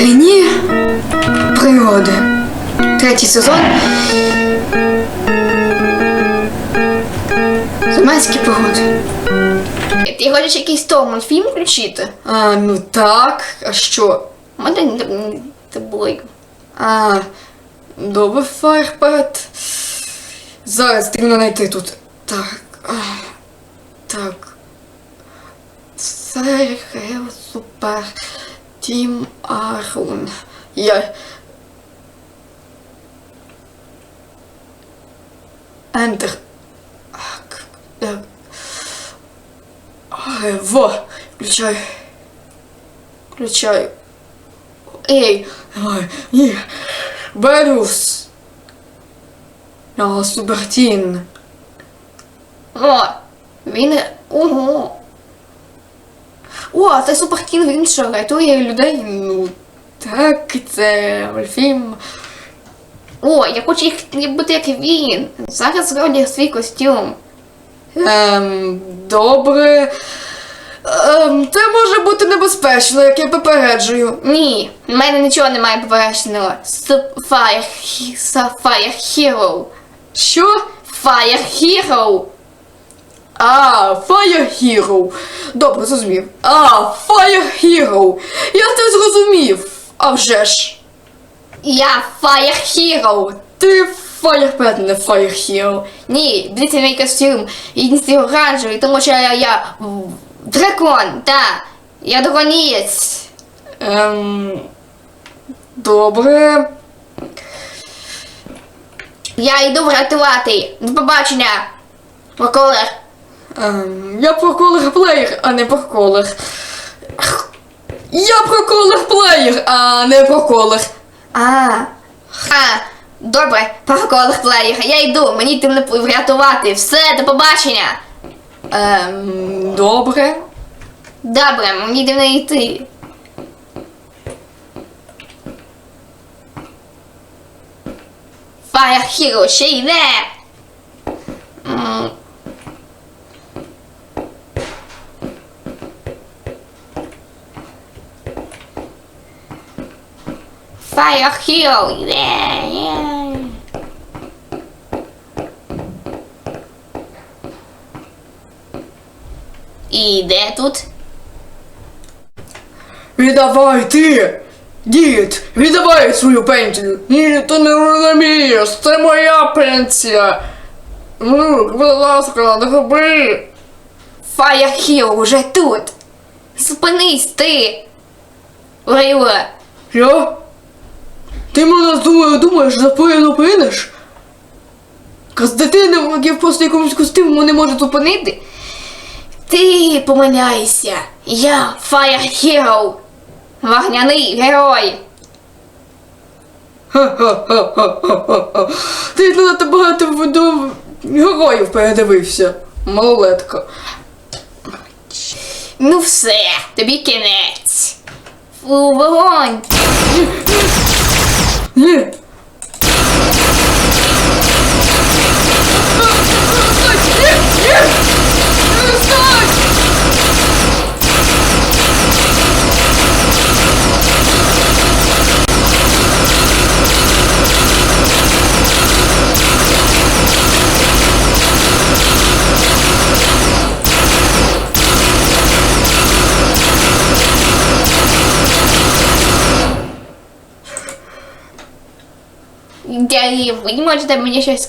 Чарівні пригоди. Третій сезон. Заманські пригоди. Ти хочеш якийсь того мультфільм включити? А, ну так, а що? У мене не тобою. А, добре, Фаєрпет. Зараз потрібно знайти тут. Так. а, Так. Серхел Супер Тім Арун. Я. Ентер. Во! Включай. Включай. Ні. Берус. А, Субертін. О, він. Ого. О, це Супертін, він що, рятує людей? Ну, так, це мультфільм. О, я хочу їх бути як він. Зараз зроблю свій костюм. Ем, добре. Ем, це може бути небезпечно, як я попереджую. Ні, в мене нічого немає поперечного. Fire, Fire Hero. Що? Fire Hero. А, Fire Hero. Добре, зрозумів. А, Fire Hero. Я це зрозумів. А вже ж. Я Fire Hero. Ти Firebat, не Fire Hero. Ні, дивіться мій костюм. Він стій оранжевий, тому що я, я дракон, так. Я драконієць. Ем, добре. Я йду врятувати. До побачення. Проколер. Ем, я про колер плеєр, а не про колер. Я про колер плеєр, а не про колер. А. А, добре, проколер плеєр. Я йду, мені тим не врятувати. Все, до побачення. Ем, добре. Добре, мені не йти. Fire Hero ще йде. М. Fire Hero йде. є. І де тут? Віддавай ти! Дід, віддавай свою пенсію. Ні, ти не розумієш, це моя пенсія. Ну, будь ласка, не роби. Fire Hero уже тут. Зупинись ти. Лейла. Що? Ти мене думаю, думаєш, зупиниш? З дитини, я просто якомусь костюму не можу зупинити. Ти помиляєшся. Я Fire Hero. Вогняний герой. Ха-ха-ха-ха-ха-ха. Ти надто багато видов героїв передивився. Малолетка. Ну все, тобі кінець. Фу, вогонь. Ні. Ви можете мені щось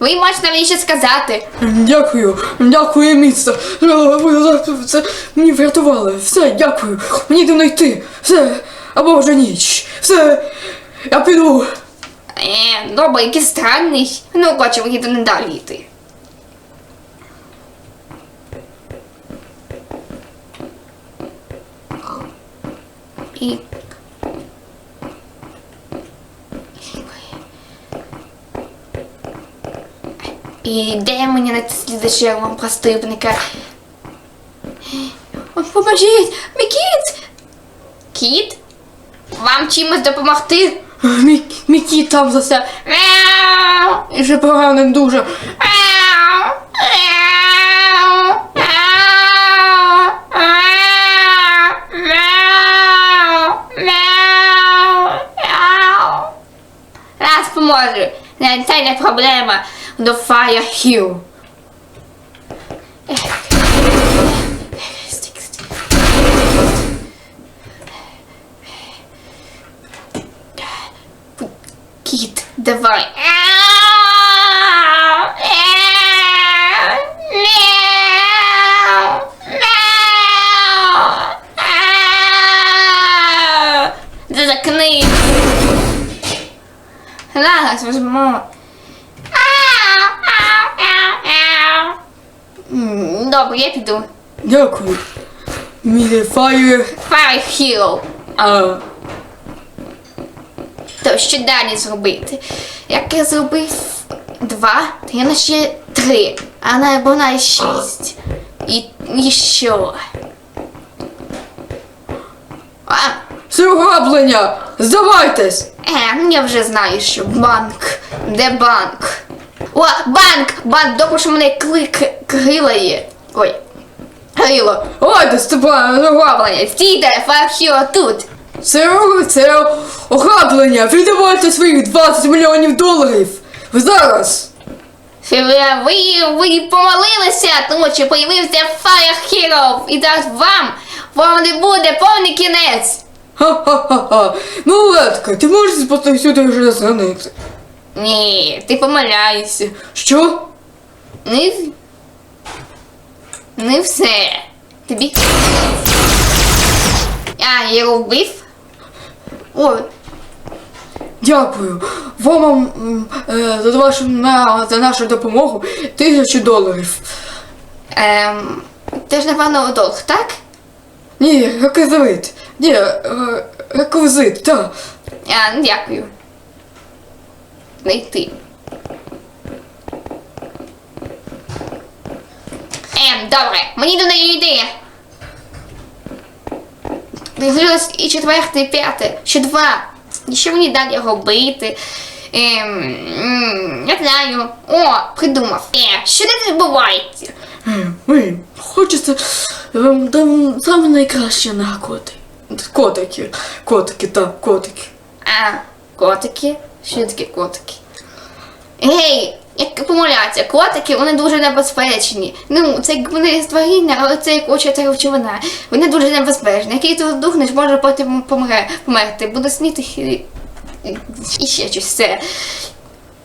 Ви можете мені щось сказати. Дякую, дякую, місце. Ви це мені врятували. Все, дякую. Мені йде знайти. Все, або вже ніч. Все, я піду. Е, добре, який странний. Ну, хоче, мені до не далі йти. І... І де мені на следующее вам поступника. Поможіть! Мій кіт! Кіт? Вам чимось допомогти? Мій, мій кіт там за все. І вже поганий дуже. Раз поможу. Це не проблема. До Fire Hero. Кіт, давай. Заткни. Зараз візьму. М, Добре, я піду. Дякую. Мій фаєр. Fire Hero. А, То що далі зробити? Як я зробив два, то я на ще три, а на вона шість. І, і що? А, це ограблення! Здавайтесь! е, я вже знаю, що банк. Де банк? О, банк! Банк, добре, що мене клик крилає. Ой. Крило. Гайде, Степан, ограблення! Ограблення. Стійте, Фархіо тут. Це, це ограблення! Віддавайте своїх 20 мільйонів доларів! Зараз! Ви, ви, ви помолилися, тому що появився Fire Hero. І зараз вам, вам не буде повний кінець. Ха-ха-ха-ха! Малолетка, ти можеш просто сюди вже зганити? Ні, ти помиляєшся. Що? Не, в- не все. Тобі. А, я його вбив? О, Дякую. Вам е, за вашу на за нашу допомогу тисячу доларів. ем, ти ж напевно долг, так? Ні, реквізит. Ні, е, реквізит, так. А, ну, дякую. Знайти. Ем, добре, мені до неї йти. Дивилось і четверте, і п'яте, ще два. І що мені далі робити? Ем, не знаю. О, придумав. Е, що тут відбувається? Е, Ви хочете вам дам саме найкраще на коти. Котики. Котики, так, котики. А, котики? Що таке котики? Гей, як помиляться, котики вони дуже небезпечні. Ну, це як вони створіння, але це як очі та речовина. Вони дуже небезпечні. Який ти вдухнеш, може потім помре, померти. Буде сніти і, і, ще щось все.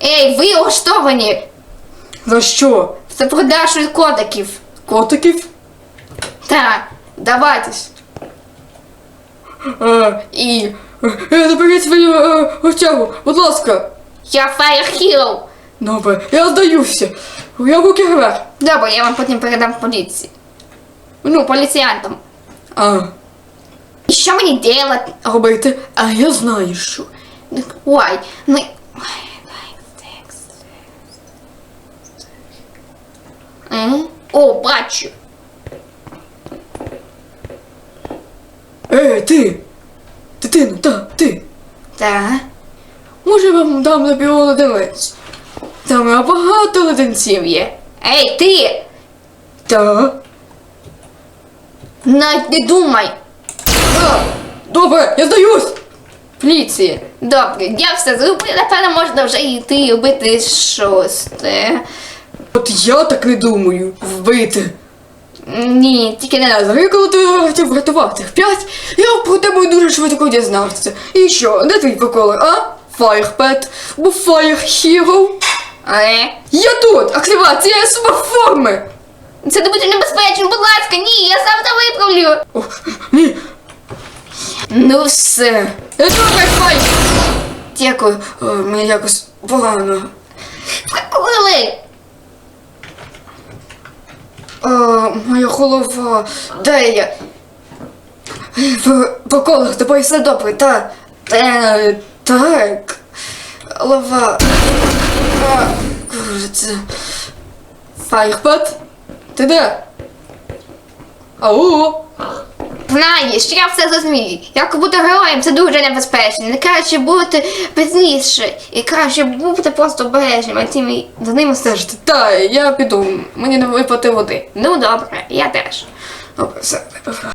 Ей, ви влаштовані! За що? Це продажу котиків. Котиків? Так, давайтесь. Е, і. Е, заберіть свою е, отягу, будь ласка. Я Fire Hero. Добре, я здаюся. Я руки вверх. Добре, я вам потім передам поліції. Ну, поліціянтам. А, І що мені делать? робити? А я знаю що. Ой, ну. М? О, бачу. Ей, ти! Дитино, та, ти! Так. Може я вам дам на Там багато леденців є. Ей, ти! Та. Навіть не думай! А, добре, я здаюсь! Поліція. Добре, я все зроблю, напевно, можна вже йти і робити шосте. От я так не думаю. Вбити. Ні, тільки не знаю, коли ти хотів врятувати п'ять, я про тебе дуже швидко дізнався. І що, де твій поколи, а? Фаєрпет або Fire Hero? Але Я тут! Активація суперформи! це дуже небезпечно, будь ласка, ні, я сам це виправлю. О, ні, Ну все. я тут! Дякую, О, мені якось погано. Приколи! О, моя голова. Де я? В поколах тобою все добре, та. Е, так. Голова. А, Куриця. Файрпад? Ти де? Ау! Знаєш, я все зрозумію. Як бути героєм це дуже небезпечно. Не краще бути пізніше. І краще бути просто обережним, а тим за ними стежити. Та, я піду. Мені не випити води. Ну добре, я теж. Добре, все, випив.